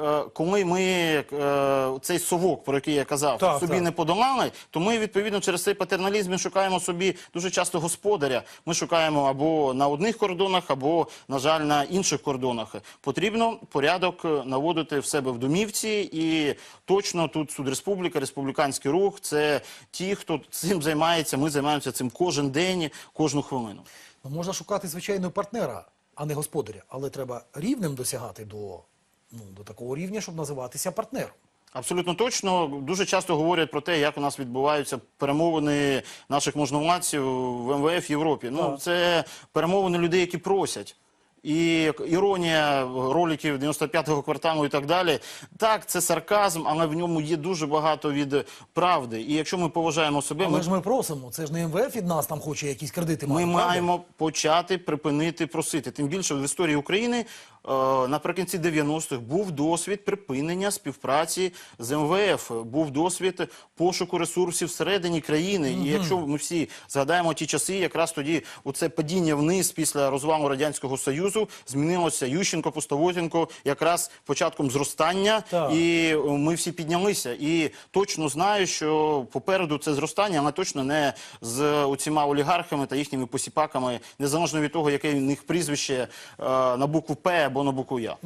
Е, Коли ми е, цей совок, про який я казав, Так, собі так. не подолали, то ми відповідно через цей патерналізм ми шукаємо собі дуже часто господаря. Ми шукаємо або на одних кордонах, або, на жаль, на інших кордонах. Потрібно порядок е, наводити в себе в домівці, і точно тут суд республіка, республіканський рух це ті, хто цим займається. Ми займаємося цим кожен день, кожну хвилину. Ну, можна шукати звичайно партнера, а не господаря. Але треба рівнем досягати до, ну, до такого рівня, щоб називатися партнером. Абсолютно точно. Дуже часто говорять про те, як у нас відбуваються перемовини наших можновладців в МВФ Європі. Ну, це перемовини людей, які просять. І іронія роликів 95-го кварталу і так далі. Так, це сарказм, але в ньому є дуже багато від правди. І якщо ми поважаємо себе, Але ми ж ми просимо, це ж не МВФ від нас там хоче якісь кредити ми правда? маємо почати припинити просити. Тим більше в історії України е, наприкінці 90-х був досвід припинення співпраці з МВФ, був досвід пошуку ресурсів всередині країни. І якщо ми всі згадаємо ті часи, якраз тоді оце падіння вниз після розвалу радянського союзу змінилося Ющенко, Пустовотенко, якраз початком зростання, Так. і е, ми всі піднялися. І точно знаю, що попереду це зростання, але точно не з оціма олігархами та їхніми посіпаками, незалежно від того, яке в них прізвище е, на букву П або на букву Я.